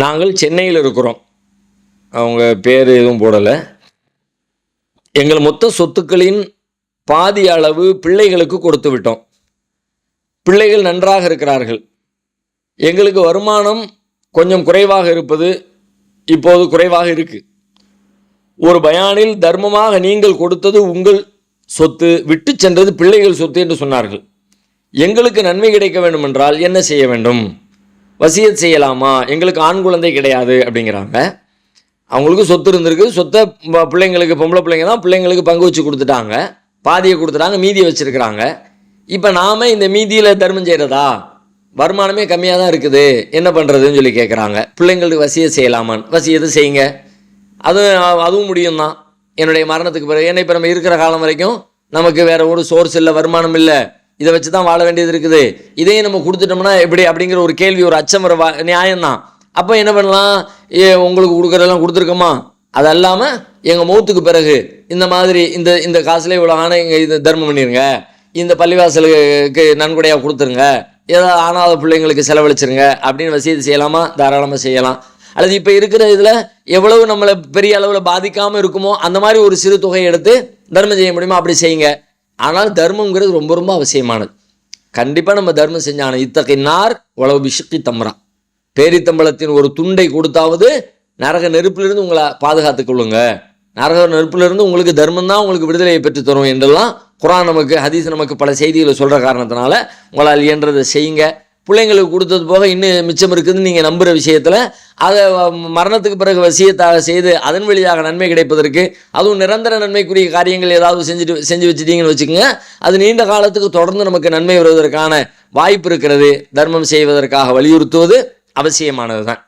நாங்கள் சென்னையில் இருக்கிறோம். அவங்க பேர் எதுவும் போடலை. எங்கள் மொத்த சொத்துக்களின் பாதி அளவு பிள்ளைகளுக்கு கொடுத்து விட்டோம். பிள்ளைகள் நன்றாக இருக்கிறார்கள். எங்களுக்கு வருமானம் கொஞ்சம் குறைவாக இருப்பது இப்போது குறைவாக இருக்குது ஒரு பயானில் தர்மமாக நீங்கள் கொடுத்தது உங்கள் சொத்து விட்டு சென்றது பிள்ளைகள் சொத்து என்று சொன்னார்கள். எங்களுக்கு நன்மை கிடைக்க வேண்டும் என்றால் என்ன செய்ய வேண்டும்? வசியத் செய்யலாமா? எங்களுக்கு ஆண் குழந்தை கிடையாது அப்படிங்கிறாங்க. அவங்களுக்கு சொத்து இருந்திருக்கு. சொத்தை ப- பிள்ளைங்களுக்கு பொம்பளை பிள்ளைங்க தான் பிள்ளைங்களுக்கு பங்கு வச்சு கொடுத்துட்டாங்க. பாதியை கொடுத்துட்டாங்க மீதியை வச்சுருக்கிறாங்க. இப்போ நாம இந்த மீதியில் தர்மம் செய்கிறதா வருமானமே கம்மியாக தான் இருக்குது. என்ன பண்ணுறதுன்னு சொல்லி கேட்குறாங்க பிள்ளைங்களுக்கு வசிய செய்யலாமான்னு வசியத்தை செய்யுங்க. அது அதுவும் முடியும் தான் என்னுடைய மரணத்துக்கு பிறகு ஏன்னா இப்போ நம்ம இருக்கிற காலம் வரைக்கும் நமக்கு வேறு ஒரு சோர்ஸ் இல்லை வருமானம் இல்லை. இதை வச்சு தான் வாழ வேண்டியது இருக்குது. இதையும் நம்ம கொடுத்துட்டோம்னா எப்படி அப்படிங்கிற ஒரு கேள்வி ஒரு அச்சம் வர நியாயம்தான். அப்போ என்ன பண்ணலாம்? ஏ உங்களுக்கு கொடுக்குறதெல்லாம் கொடுத்துருக்கோமா? அது அல்லாமல் எங்கள் மௌத்துக்கு பிறகு இந்த மாதிரி இந்த இந்த காசுலேயே இவ்வளோ ஆனால் எங்கள் இது தர்மம் பண்ணிடுங்க இந்த பள்ளிவாசலுக்கு நன்கொடையாக கொடுத்துருங்க. ஏதாவது ஆனாத பிள்ளைங்களுக்கு செலவழிச்சிருங்க அப்படின்னு வசதி செய்யலாமா? தாராளமாக செய்யலாம். அல்லது இப்போ இருக்கிற இதில் எவ்வளவு நம்மளை பெரிய அளவில் பாதிக்காமல் இருக்குமோ அந்த மாதிரி ஒரு சிறு தொகையை எடுத்து தர்மம் செய்ய முடியுமா? அப்படி செய்யுங்க. ஆனால் தர்மங்கிறது ரொம்ப ரொம்ப அவசியமானது. கண்டிப்பாக நம்ம தர்மம் செஞ்சான இத்தகைனார் உழவு பிஷுக்கி தம்ரா. பேரித்தம்பளத்தின் ஒரு துண்டை கொடுத்தாவது நரக நெருப்பிலிருந்து உங்களை பாதுகாத்துக் கொள்ளுங்க. நரக நெருப்பிலிருந்து உங்களுக்கு தர்மம் தான் உங்களுக்கு விடுதலையை பெற்று தரும் என்றெல்லாம் குரான் நமக்கு ஹதீஸ் நமக்கு பல செய்திகளை சொல்கிற காரணத்தினால உங்களால் இயன்றதை செய்யுங்க. பிள்ளைங்களுக்கு கொடுத்தது போக இன்னும் மிச்சம் இருக்குதுன்னு நீங்கள் நம்புகிற விஷயத்தில் அதை மரணத்துக்கு பிறகு வசியத்தாக செய்து அதன் வழியாக நன்மை கிடைப்பதற்கு அதுவும் நிரந்தர நன்மைக்குரிய காரியங்கள் ஏதாவது செஞ்சுட்டு செஞ்சு வச்சுட்டீங்கன்னு வச்சுக்கோங்க. அது நீண்ட காலத்துக்கு தொடர்ந்து நமக்கு நன்மை வருவதற்கான வாய்ப்பு இருக்கிறது. தர்மம் செய்வதற்காக வலியுறுத்துவது அவசியமானது தான்